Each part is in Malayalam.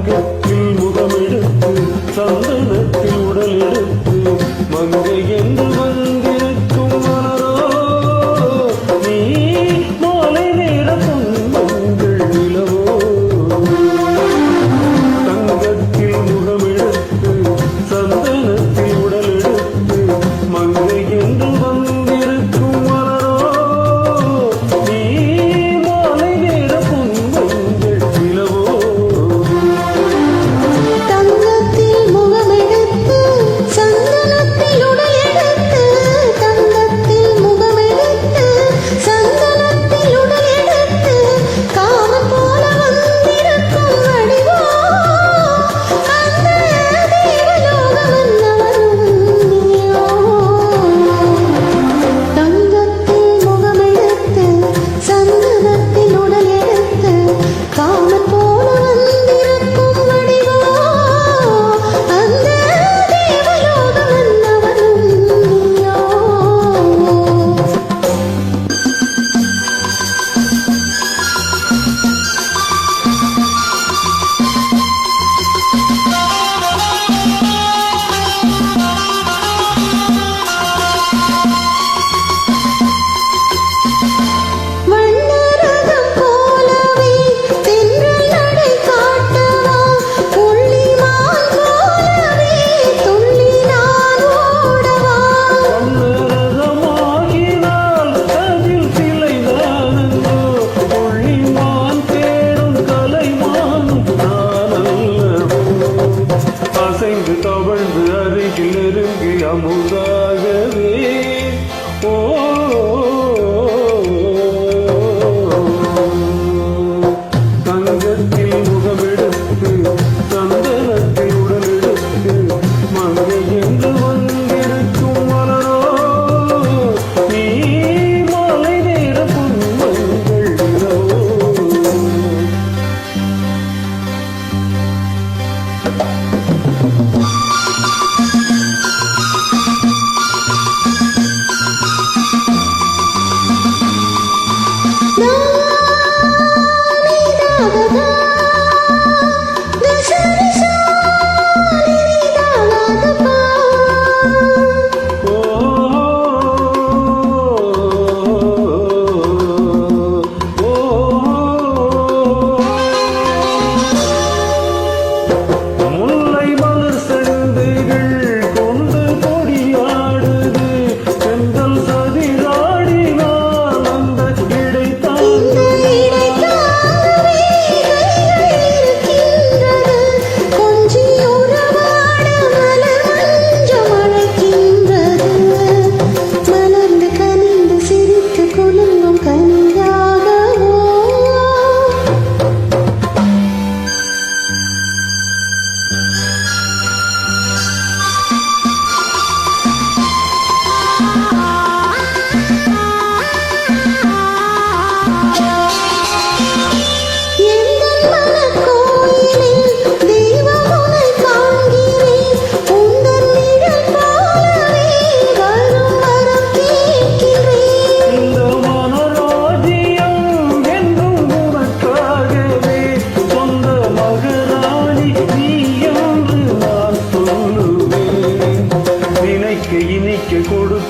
തങ്കത്തിൽ മുഖമെടുത്ത് ചന്ദനത്തിൽ ഉടലെടുത്ത് മങ്ങ yağmurda. பார்க்க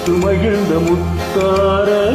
சுமகிழ்ந்த முத்தாரா.